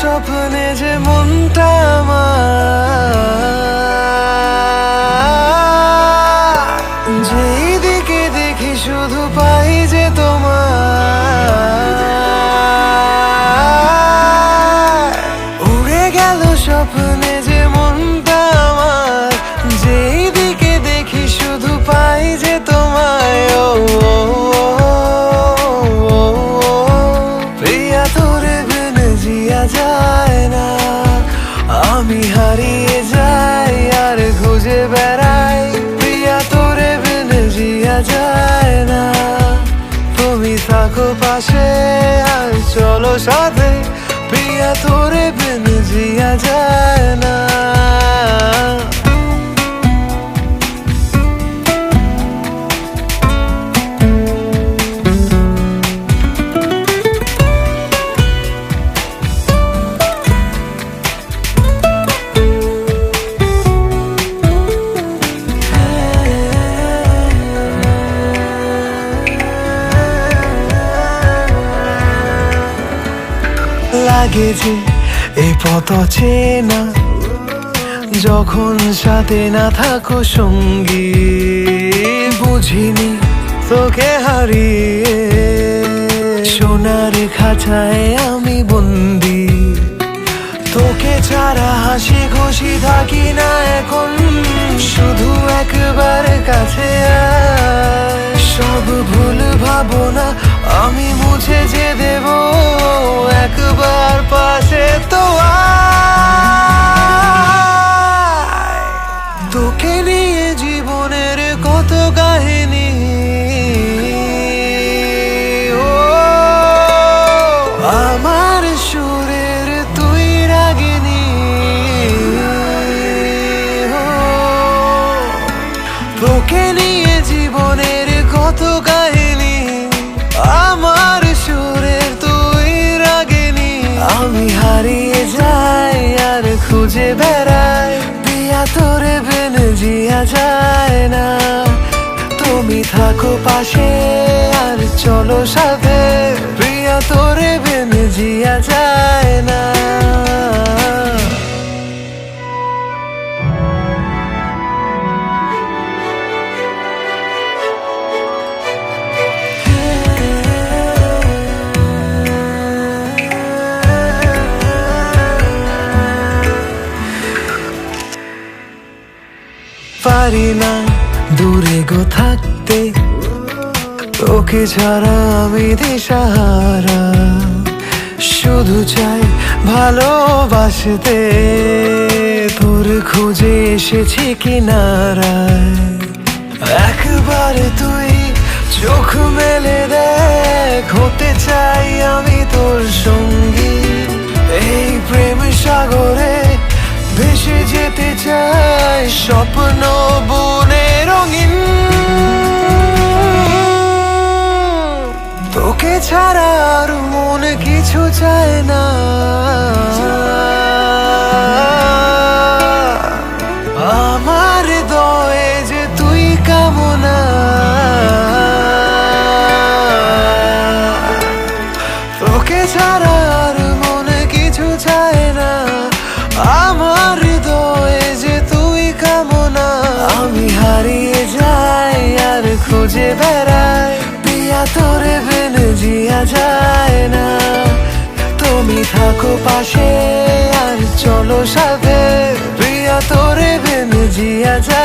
স্বপ্নে যে মনটা আমার, যেই দিকে দেখি শুধু পাই যে তোমার। উড়ে গেল স্বপ্নে যে মনটা আমার, যেই দিকে দেখি শুধু পাই যে তোমায় না, আমি হারিয়ে যাই আর খুঁজে বেড়াই। প্রিয়া, তোরে বেনে জিয়া যায় না। তুমি থাকো পাশে আর চলো সাথে। প্রিয়া, তোরে বেনে জিয়া যায় লাগে যে এই পথ চেনা। যখন সাথে না থাকো সঙ্গী, বুঝিনি তোকে হারিয়ে। সোনার খাঁচায় আমি বন্দি। তোকে ছাড়া হাসি খুশি থাকি না এখন। শুধু একবার কাছে। সব ভুল ভাবনা তোকে নিয়ে জীবনের কত কাহিনী। ও, আমার সুরের তুই রাগিনী। তোকে নিয়ে জীবনের কত কাহিনী। আমার সুরের তুই রাগিনী। আমি হারিয়ে যাই আর খুঁজে তোরে জিয়া যায় না। তুমি থাকো পাশে আর চলো সাথে। প্রিয়া তোরে বেনে জিয়া যায় পারি না দূরে গো থাকতে। তোকে ছাড়া আমি দিশাহারা। শুধু চাই ভালোবাসতে। তোর খুঁজে এসেছি কিনারায়। একবার তুই চোখ মেলে দেখ, হতে চাই আমি তোর সঙ্গী। এই প্রেম সাগরে যেতে চাই স্বপ্ন বনে রঙিন। তোকে ছাড়ার মন কিছু চায় না। খুঁজে বেড়ায়, পিয়া তোরে বেনে জিয়া যায় না। তুমি থাকো পাশে আর চলো সাথে প্রিয়া তোরে বেনে জিয়া যায়